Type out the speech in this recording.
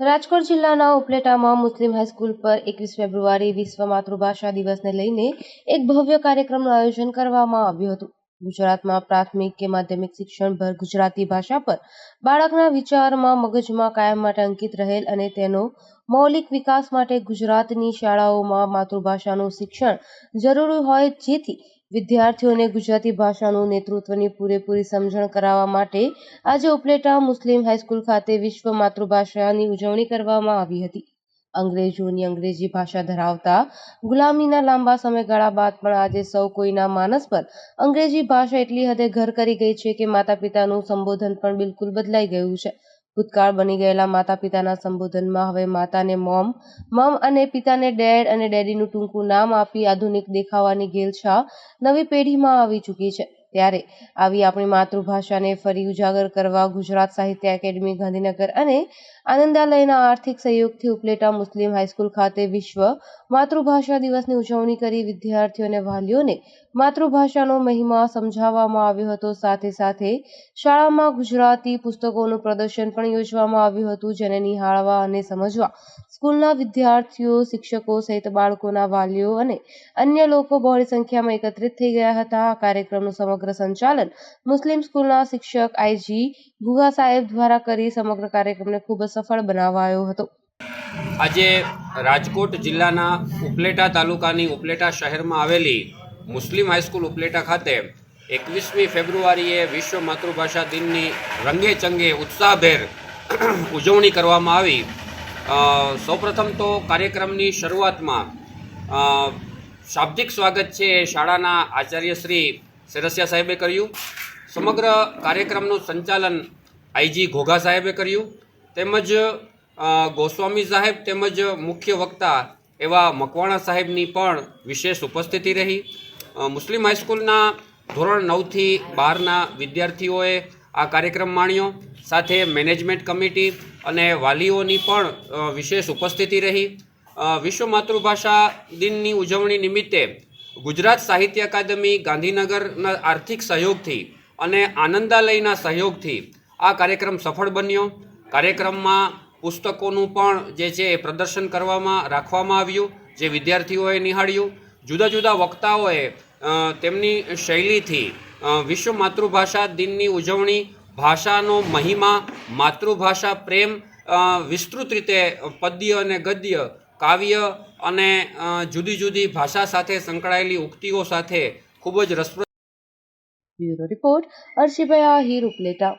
રાજકોટ જિલ્લાના ઉપલેટામાં મુસ્લિમ હાઈસ્કૂલ પર એકવીસ ફેબ્રુઆરી વિશ્વ માતૃભાષા દિવસને લઈને એક ભવ્ય કાર્યક્રમનું આયોજન કરવામાં આવ્યું હતું. ગુજરાતમાં પ્રાથમિક કે માધ્યમિક શિક્ષણ પર ગુજરાતી ભાષા પર બાળકના વિચારમાં મગજમાં કાયમ માટે અંકિત રહેલ અને તેનો મૌલિક વિકાસ માટે ગુજરાતની શાળાઓમાં માતૃભાષાનું શિક્ષણ જરૂરી હોય જેથી વિદ્યાર્થીઓને ગુજરાતી ભાષાનું નેતૃત્વની પૂરેપૂરી સમજણ કરાવવા માટે આજે ઉપલેટા મુસ્લિમ હાઈસ્કૂલ ખાતે વિશ્વ માતૃભાષાની ઉજવણી કરવામાં આવી હતી. અંગ્રેજોની અંગ્રેજી ભાષા ધરાવતા ગુલામીના લાંબા સમયગાળા બાદ પણ આજે સૌ કોઈના માનસ પર અંગ્રેજી ભાષા એટલી હદે ઘર કરી ગઈ છે કે માતા પિતાનું સંબોધન પણ બિલકુલ બદલાઈ ગયું છે. ભૂતકાળ બની ગયેલા માતા પિતાના સંબોધનમાં હવે માતાને મોમ, મમ અને પિતાને ડેડ અને ડેડીનું ટૂંકું નામ આપી આધુનિક દેખાવાની ગેલછા નવી પેઢીમાં આવી ચૂકી છે. ત્યારે આવી આપણી માતૃભાષાને ફરી ઉજાગર કરવા ગુજરાત સાહિત્ય એકેડમી, ગાંધીનગર અને આનંદાલયના આર્થિક સહયોગથી ઉપલેટા મુસ્લિમ હાઈસ્કૂલ ખાતે વિશ્વ માતૃભાષા દિવસની ઉજવણી કરી વિદ્યાર્થીઓ અને વાલીઓને માતૃભાષાનો મહિમા સમજાવવામાં આવ્યો હતો. સાથે સાથે શાળામાં ગુજરાતી પુસ્તકોનું પ્રદર્શન પણ યોજવામાં આવ્યું હતું, જેને નિહાળવા અને સમજવા સ્કૂલના વિદ્યાર્થીઓ, શિક્ષકો સહિત બાળકોના વાલીઓ અને અન્ય લોકો બહોળી સંખ્યામાં એકત્રિત થઈ ગયા હતા. આ કાર્યક્રમનું સમગ્ર સંચાલન મુસ્લિમ સ્કૂલના શિક્ષક આઈજી ગુગા સાહેબ દ્વારા કરી સમગ્ર કાર્યક્રમને ખૂબ જ સફળ બનાવાયો હતો. આજે રાજકોટ જિલ્લાના ઉપલેટા તાલુકાની ઉપલેટા શહેરમાં આવેલી મુસ્લિમ હાઈસ્કૂલ ઉપલેટા ખાતે એકવીસમી ફેબ્રુઆરીએ વિશ્વ માતૃભાષા દિનની રંગે ચંગે ઉત્સાહભેર ઉજવણી કરવામાં આવી. સૌપ્રથમ તો કાર્યક્રમની શરૂઆતમાં શાબ્દિક સ્વાગત છે શાળાના આચાર્ય શ્રી સરસિયા સાહેબે કર્યું. સમગ્ર કાર્યક્રમનું સંચાલન આઈજી ઘોઘા સાહેબે કર્યું. તેમજ ગોસ્વામી સાહેબ તેમજ મુખ્ય વક્તા એવા મકવાણા સાહેબની પણ વિશેષ ઉપસ્થિતિ રહી. મુસ્લિમ હાઈસ્કૂલના ધોરણ નવથી બારના વિદ્યાર્થીઓએ આ કાર્યક્રમ માણ્યો. સાથે મેનેજમેન્ટ કમિટી અને વાલીઓની પણ વિશેષ ઉપસ્થિતિ રહી. વિશ્વ માતૃભાષા દિનની ઉજવણી નિમિત્તે ગુજરાત સાહિત્ય અકાદમી ગાંધીનગરના આર્થિક સહયોગથી અને આનંદાલયના સહયોગથી આ કાર્યક્રમ સફળ બન્યો. કાર્યક્રમમાં પુસ્તકોનું પણ જે છે એ પ્રદર્શન કરવામાં, રાખવામાં આવ્યું, જે વિદ્યાર્થીઓએ નિહાળ્યું. જુદા જુદા વક્તાઓએ તેમની શૈલીથી વિશ્વ માતૃભાષા દિનની ઉજવણી ભાષાનો મહિમા, માતૃભાષા, પ્રેમ વિસ્તૃત રીતે પદ્ય અને ગદ્ય, કાવ્ય અને જુદી જુદી ભાષા સાથે સંકળાયેલી ઉક્તિઓ સાથે ખૂબ જ રસપ્રદ બ્યુરો રિપોર્ટ અર્શિભાઈ આહિર ઉપલેટા.